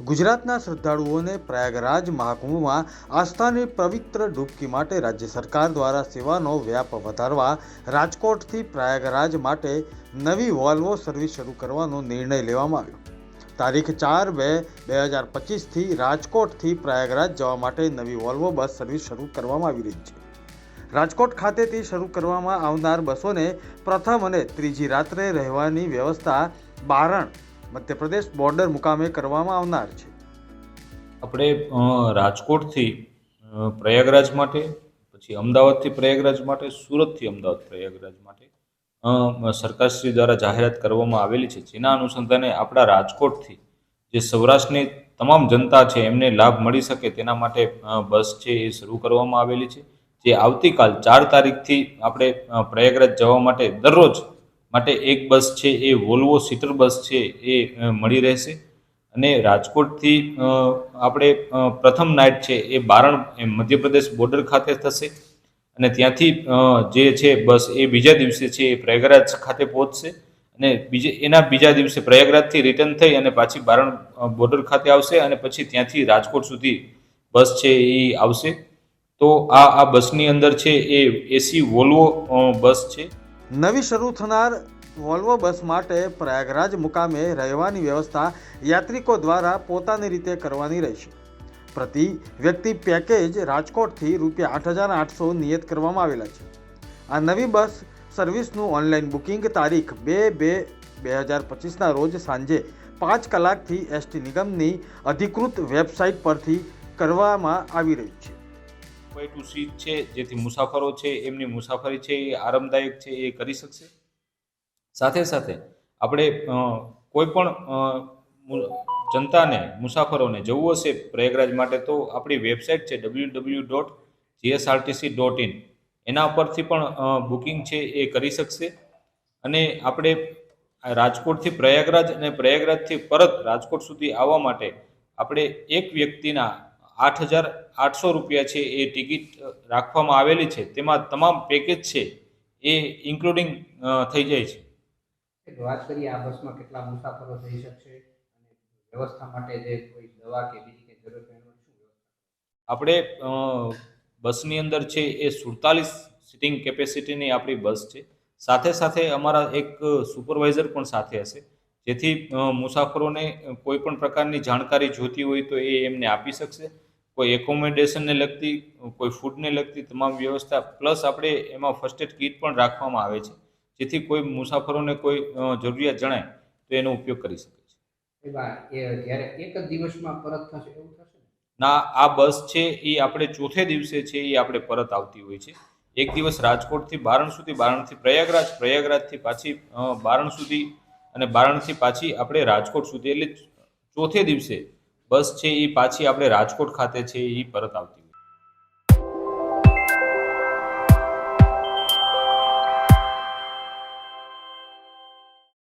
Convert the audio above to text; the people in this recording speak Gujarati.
ગુજરાતના શ્રદ્ધાળુઓને પ્રયાગરાજ મહાકુંભમાં આસ્થાની પવિત્ર ડૂબકી માટે રાજ્ય સરકાર દ્વારા સેવાનો વ્યાપ વધારવા રાજકોટથી પ્રયાગરાજ માટે નવી વોલ્વો સર્વિસ શરૂ કરવાનો નિર્ણય લેવામાં આવ્યો. તારીખ ચાર બે બે હજાર પચીસથી રાજકોટથી પ્રયાગરાજ જવા માટે નવી વોલ્વો બસ સર્વિસ શરૂ કરવામાં આવી રહી છે. રાજકોટ ખાતેથી શરૂ કરવામાં આવનાર બસોને પ્રથમ અને ત્રીજી રાત્રે રહેવાની વ્યવસ્થા બારણ મધ્યપ્રદેશ બોર્ડર મુકામે કરવામાં આવનાર છે. આપણે રાજકોટથી પ્રયાગરાજ માટે, પછી અમદાવાદથી પ્રયાગરાજ માટે, સુરતથી અમદાવાદ પ્રયાગરાજ માટે સરકારશ્રી દ્વારા જાહેરાત કરવામાં આવેલી છે. જેના અનુસંધાને આપણા રાજકોટથી જે સૌરાષ્ટ્રની તમામ જનતા છે, એમને લાભ મળી શકે તેના માટે બસ છે એ શરૂ કરવામાં આવેલી છે. જે આવતીકાલ ચાર તારીખથી આપણે પ્રયાગરાજ જવા માટે દરરોજ માટે એક બસ છે, એ વોલ્વો સીટર બસ છે, એ મળી રહેશે. અને રાજકોટથી આપણે પ્રથમ નાઇટ છે, એ બારણ મધ્યપ્રદેશ બોર્ડર ખાતે થશે. અને ત્યાંથી જે છે બસ, એ બીજા દિવસે છે, એ પ્રયાગરાજ ખાતે પહોંચશે. અને બીજે, એના બીજા દિવસે પ્રયાગરાજથી રિટર્ન થઈ અને પાછી બારણ બોર્ડર ખાતે આવશે અને પછી ત્યાંથી રાજકોટ સુધી બસ છે, એ આવશે. તો આ આ બસની અંદર છે, એ એસી વોલ્વો બસ છે. નવી શરૂ થનાર વોલ્વો બસ માટે પ્રયાગરાજ મુકામે રહેવાની વ્યવસ્થા યાત્રિકો દ્વારા પોતાની રીતે કરવાની રહેશે. પ્રતિ વ્યક્તિ પેકેજ રાજકોટથી રૂપિયા આઠ હજાર આઠસો નિયત કરવામાં આવેલા છે. આ નવી બસ સર્વિસનું ઓનલાઈન બુકિંગ તારીખ બે બે બે હજાર પચીસના રોજ સાંજે પાંચ કલાકથી એસટી નિગમની અધિકૃત વેબસાઇટ પરથી કરવામાં આવી રહી છે. Way ટુ સીટ છે, જેથી મુસાફરો છે, એમની મુસાફરી છે, એ આરામદાયક છે, એ કરી શકશે. સાથે સાથે આપણે કોઈ પણ જનતાને, મુસાફરોને જવું હશે પ્રયાગરાજ માટે તો આપણી વેબસાઇટ છે W W dot GSRTC dot in એના પરથી પણ બુકિંગ છે, એ કરી શકશે. અને આપણે રાજકોટથી પ્રયાગરાજ અને પ્રયાગરાજથી પરત રાજકોટ સુધી આવવા માટે આપણે એક વ્યક્તિના આઠ હજાર આઠસો રૂપિયા છે એ ટિકિટ રાખવામાં આવેલી છે. તેમાં તમામ પેકેજ છે એ ઇન્ક્લુડિંગ થઈ જાય છે. વાત કરીએ આ બસમાં કેટલા મુસાફરો થઈ શકશે અને વ્યવસ્થા માટે જે કોઈ દવા કે બીજી કંઈ જરૂર આપણે બસની અંદર છે એ સુડતાલીસ સિટિંગ કેપેસિટીની આપણી બસ છે. સાથે સાથે અમારા એક સુપરવાઇઝર પણ સાથે હશે જેથી મુસાફરોને કોઈ પણ પ્રકારની જાણકારી જોતી હોય તો એ એમને આપી શકશે. કોઈ એકોમોડેશનને લગતી કોઈ ફૂડને લગતી તમામ વ્યવસ્થા પ્લસ આપણે એમાં ફર્સ્ટ એડ કીટ પણ રાખવામાં આવે છે. જેથી કોઈ મુસાફરોને કોઈ જરૂરિયાત જણાય તો એનો ઉપયોગ કરી શકે છે. ના? આ બસ છે એ આપણે ચોથે દિવસે છે એ આપણે પરત આવતી હોય છે. એક દિવસ રાજકોટથી બારણ સુધી બારણથી પ્રયાગરાજ પ્રયાગરાજથી પાછી બારણ સુધી અને બારણથી પાછી આપણે રાજકોટ સુધી. એટલે ચોથે દિવસે બસ છે એ પાછી આપણે રાજકોટ ખાતે છે એ પરત આવતી